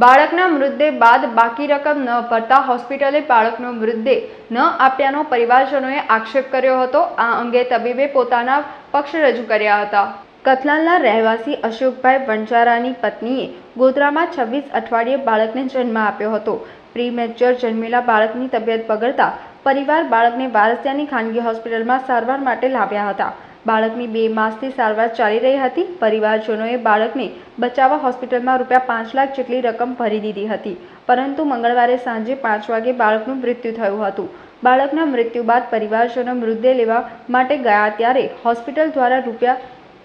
બાળકના મૃતદેહ બાદ બાકી રકમ ન ભરતા હોસ્પિટલે બાળકનો મૃતદેહ ન આપ્યાનો પરિવારજનોએ આક્ષેપ કર્યો હતો. આ અંગે તબીબે પોતાના પક્ષ રજૂ કર્યા હતા. કથલાલના રહેવાસી અશોકભાઈ વણજારાની પત્નીએ ગોધરામાં છવ્વીસ અઠવાડિયે બાળકને જન્મ આપ્યો હતો. પ્રીમેચ્યોર જન્મેલા બાળકની તબિયત બગડતા પરિવાર બાળકને વારસિયાની ખાનગી હોસ્પિટલમાં સારવાર માટે લાવ્યા હતા. બાળકની બે માસથી સારવાર ચાલી રહી હતી. પરિવારજનોએ બાળકને બચાવવા હોસ્પિટલમાં રૂપિયા પાંચ લાખ જેટલી રકમ ભરી દીધી હતી. પરંતુ મંગળવારે સાંજે પાંચ વાગે બાળકનું મૃત્યુ થયું હતું. બાળકના મૃત્યુ બાદ પરિવારજનો મૃતદેહ લેવા માટે ગયા ત્યારે હોસ્પિટલ દ્વારા રૂપિયા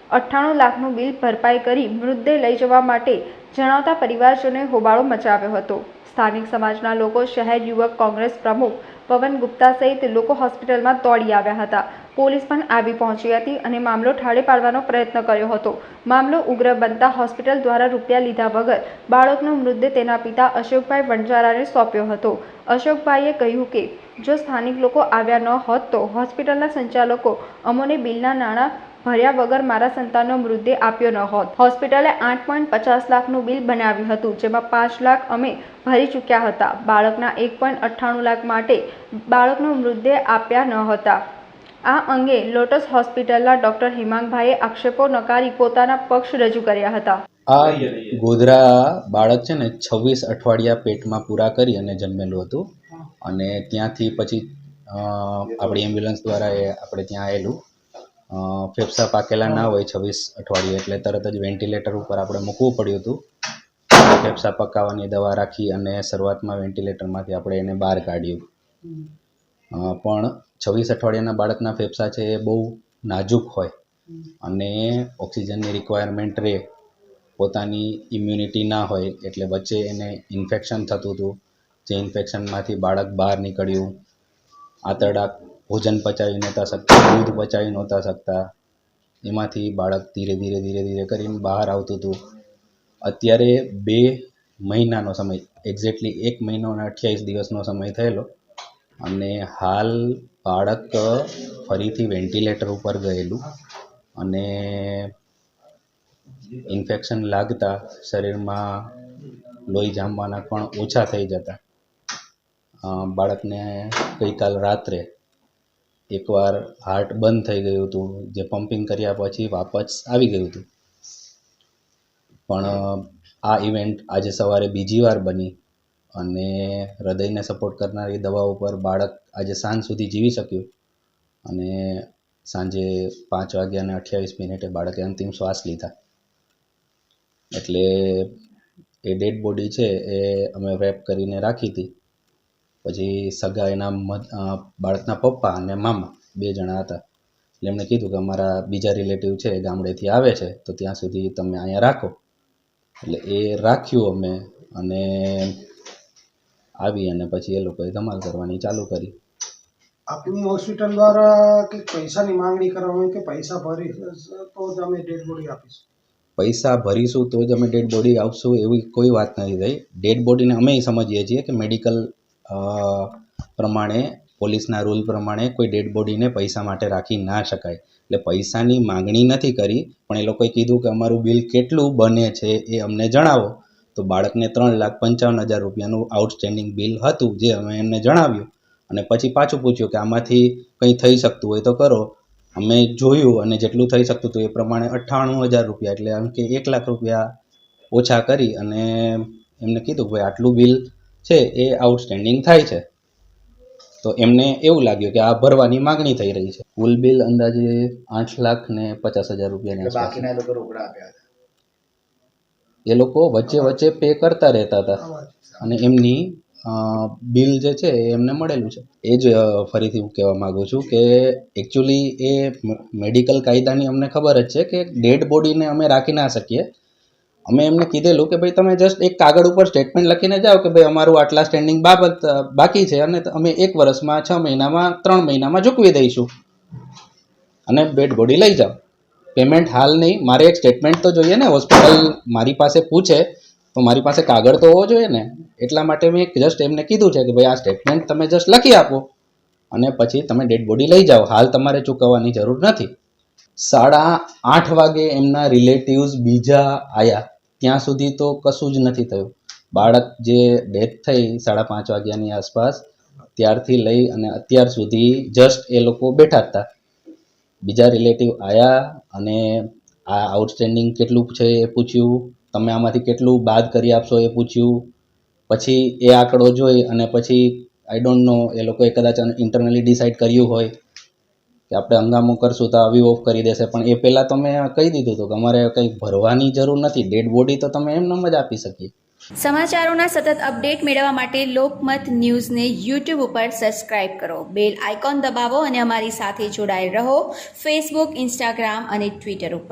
અઠ્ઠાણું લાખનું બિલ ભરપાઈ કરી મૃતદેહ લઈ જવા માટે જણાવતા પરિવારજનોએ હોબાળો મચાવ્યો હતો. સ્થાનિક સમાજના લોકો શહેર યુવક કોંગ્રેસ પ્રમુખ પવન ગુપ્તા સહિત લોકો હોસ્પિટલમાં દોડી આવ્યા હતા. પોલીસ પણ આવી પહોંચી હતી અને મામલો ઠાળે પાડવાનો પ્રયત્ન કર્યો હતો. મામલો ઉગ્ર બનતા હોસ્પિટલ દ્વારા રૂપિયા લીધા વગર બાળકનો મૃતદેહ તેના પિતા અશોકભાઈ વણજારાને સોંપ્યો હતો. અશોકભાઈએ કહ્યું કે, જો સ્થાનિક લોકો આવ્યા ન હોત તો હોસ્પિટલના સંચાલકો અમોને બિલના નાણાં ભર્યા વગર મારા સંતાનનો મૃતદેહ આપ્યો ન હોત. હોસ્પિટલે આઠ પોઈન્ટ પચાસ લાખનું બિલ બનાવ્યું હતું, જેમાં પાંચ લાખ અમે ભરી ચૂક્યા હતા. બાળકના એક પોઈન્ટ અઠ્ઠાણું લાખ માટે બાળકનો મૃતદેહ આપ્યા ન હતા. આ અંગે લોટસ હોસ્પિટલના ડોક્ટર હિમાંગભાઈએ આક્ષેપો નકારી પોતાના પક્ષ રજૂ કર્યા હતા. આ ગોધરા બાળક છે ને છવ્વીસ અઠવાડિયા પેટમાં પૂરા કરી અને જન્મેલું હતું. અને ત્યાંથી પછી આપણી એમ્બ્યુલન્સ દ્વારા એ આપણે ત્યાં આવેલું ફેફસા પાકેલા ના હોય છવ્વીસ અઠવાડિયે એટલે તરત જ વેન્ટિલેટર ઉપર આપણે મૂકવું પડ્યું હતું. ફેફસા પકાવવાની દવા રાખી અને શરૂઆતમાં વેન્ટિલેટરમાંથી આપણે એને બહાર કાઢ્યું. પણ છવ્વીસ અઠવાડિયાના બાળકના ફેફસા છે એ બહુ નાજુક હોય અને ઓક્સિજનની રિક્વાયરમેન્ટ રહે. પોતાની ઇમ્યુનિટી ના હોય એટલે વચ્ચે એને ઇન્ફેક્શન થતું હતું. જે ઇન્ફેક્શનમાંથી બાળક બહાર નીકળ્યું. આંતરડા ભોજન પચાવી નહોતા શકતા, દૂધ પચાવી નહોતા શકતા. એમાંથી બાળક ધીરે ધીરે ધીરે ધીરે કરીને બહાર આવતું હતું. અત્યારે બે મહિનાનો સમય એક્ઝેક્ટલી એક મહિનો અને અઠ્યાવીસ દિવસનો સમય થયેલો. અને હાલ બાળક ફરીથી વેન્ટિલેટર ઉપર ગયેલું અને ઇન્ફેક્શન લાગતા શરીરમાં લોહી જામવાના પણ ઓછા થઈ જતા. બાળકને ગઈકાલ રાત્રે એકવાર હાર્ટ બંધ થઈ ગયું હતું, જે પમ્પિંગ કર્યા પછી વાપસ આવી ગયું હતું. પણ, આ ઇવેન્ટ આજે સવારે બીજી વાર બની અને હૃદયને સપોર્ટ કરનારી દવા ઉપર બાળક આજે સાંજ સુધી જીવી શક્યું અને સાંજે પાંચ વાગ્યા અને અઠ્યાવીસ મિનિટે બાળકે અંતિમ શ્વાસ લીધા. એટલે એ ડેડ બોડી છે એ અમે રેપ કરીને રાખી હતી. પછી સગા એના બાળકના પપ્પા અને મામા બે જણા હતા. એટલે એમણે કીધું કે અમારા બીજા રિલેટિવ છે ગામડેથી આવે છે તો ત્યાં સુધી તમે અહીંયા રાખો. એટલે એ રાખ્યું અમે અને આવી અને પછી એ લોકોએ ધમાલ કરવાની ચાલુ કરી. આપની હોસ્પિટલ દ્વારા કે પૈસાની માંગણી કરવામાં કે પૈસા ભરી તો જ અમે ડેડ બોડી આપીશું? પૈસા ભરીશું તો જ અમે ડેડ બોડી આપશું એવી કોઈ વાત નથી થઈ. ડેડ બોડીને અમે સમજીએ છીએ કે મેડિકલ પ્રમાણે, પોલીસના રૂલ પ્રમાણે કોઈ ડેડ બોડીને પૈસા માટે રાખી ના શકાય. એટલે પૈસાની માંગણી નથી કરી, પણ એ લોકોએ કીધું કે અમારું બિલ કેટલું બને છે એ અમને જણાવો. તો બાળકને ત્રણ લાખ પંચાવન હજાર રૂપિયાનું આઉટસ્ટેન્ડિંગ બિલ હતું જે અમે એમને જણાવ્યું. અને પછી પાછું પૂછ્યું કે આમાંથી કંઈ થઈ શકતું હોય તો કરો. અમે જોયું અને જેટલું થઈ શકતું હતું એ પ્રમાણે અઠ્ઠાણું હજાર રૂપિયા, એટલે આમ કે એક લાખ રૂપિયા ઓછા કરી અને એમને કીધું ભાઈ આટલું બિલ છે એ આઉટસ્ટેન્ડિંગ થાય છે. તો એમને એવું લાગ્યું કે આ ભરવાની માગણી થઈ રહી છે. કુલ બિલ અંદાજે આઠ લાખ ને પચાસ હજાર રૂપિયાની બાકીના એ લોકો રોકડા આપ્યા હતા. એ લોકો વચ્ચે વચ્ચે પે કરતા રહેતા હતા. અને એમની બિલ જે છે એ એમને મળેલું છે. એ જ ફરીથી હું કહેવા માગું છું કે એકચ્યુઅલી એ મેડિકલ કાયદાની અમને ખબર જ છે કે ડેડ બોડીને અમે રાખી ના શકીએ. અમે એમને કીધેલું કે ભાઈ, તમે જસ્ટ એક કાગળ ઉપર સ્ટેટમેન્ટ લખીને જાઓ કે ભાઈ, અમારું આટલા સ્ટેન્ડિંગ બાબત બાકી છે અને અમે એક વર્ષમાં, છ મહિનામાં, ત્રણ મહિનામાં ચૂકવી દઈશું. અને ડેડ બોડી લઈ જાઓ. પેમેન્ટ હાલ નહીં. મારે એક સ્ટેટમેન્ટ તો જોઈએ ને. હોસ્પિટલ મારી પાસે પૂછે, તો મારી પાસે કાગળ તો હોવો જોઈએ ને. એટલા માટે મેં જસ્ટ એમને કીધું છે કે ભાઈ, આ સ્ટેટમેન્ટ તમે જસ્ટ લખી આપો. અને પછી તમે ડેડ બોડી લઈ જાઓ. હાલ તમારે ચૂકવવાની જરૂર નથી. સાડા આઠ વાગે એમના રિલેટિવ્સ બીજા આયા. ત્યાં સુધી તો કશું જ નથી થયું. બાળક જે ડેથ થઈ સાડા પાંચ વાગ્યાની આસપાસ, ત્યારથી લઈ અને અત્યાર સુધી જસ્ટ એ લોકો બેઠા હતા. બીજા રિલેટિવ આવ્યા અને આ આઉટસ્ટેન્ડિંગ કેટલું છે એ પૂછ્યું, તમે આમાંથી કેટલું બાદ કરી આપશો એ પૂછ્યું. પછી એ આંકડો જોઈ અને પછી આઈ ડોન્ટ નો એ લોકોએ કદાચ ઇન્ટરનલી ડિસાઇડ કર્યું હોય. કે આપણે હંગામો કરશું તો આવી ઓફ કરી દેશે. પણ એ પહેલાં તમે કહી દીધું હતું કે અમારે કંઈ ભરવાની જરૂર નથી. ડેડ બોડી તો તમે એમનેમ જ આપી શકીએ. સમાચારોના સતત અપડેટ મેળવવા માટે લોકમત ન્યૂઝને યુટ્યુબ ઉપર સબસ્ક્રાઇબ કરો. બેલ આઇકોન દબાવો અને અમારી સાથે જોડાયેલ રહો. ફેસબુક ઇન્સ્ટાગ્રામ અને ટ્વિટર ઉપર.